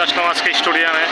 চলে আসলাম আজকে স্টুডিয়ামে।